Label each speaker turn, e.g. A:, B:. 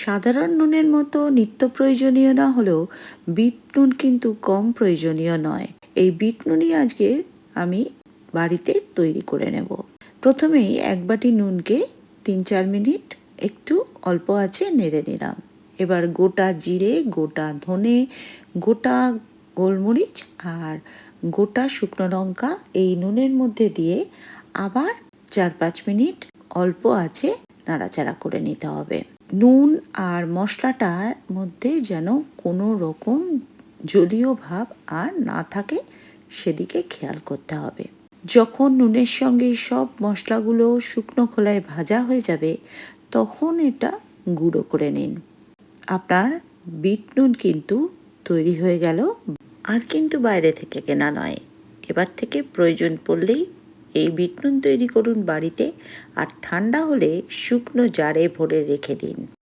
A: সাধারণ নুনের মতো নিত্য প্রয়োজনীয় না হলেও বিট নুন কিন্তু কম প্রয়োজনীয় নয়। এই বিট নুনই আজকে আমি বাড়িতে তৈরি করে নেব। প্রথমেই এক বাটি নুনকে তিন চার মিনিট একটু অল্প আছে নেড়ে নিলাম। এবার গোটা জিরে, গোটা ধনে, গোটা গোলমরিচ আর গোটা শুকনো লঙ্কা এই নুনের মধ্যে দিয়ে আবার চার পাঁচ মিনিট অল্প আছে নাড়াচাড়া করে নিতে হবে। নুন আর মশলাটার মধ্যে যেন কোনো রকম জলীয় ভাব আর না থাকে, সেদিকে খেয়াল করতে হবে। যখন নুনের সঙ্গে সব মশলাগুলো শুকনো খোলায় ভাজা হয়ে যাবে, তখন এটা গুঁড়ো করে নিন। আপনার বিট নুন কিন্তু তৈরি হয়ে গেল। আর কিন্তু বাইরে থেকে কেনা নয়। এবার থেকে প্রয়োজন পড়লেই এই বিটনুন তৈরি করুন বাড়িতে আর ঠান্ডা হলে শুকনো জারে ভরে রেখে দিন।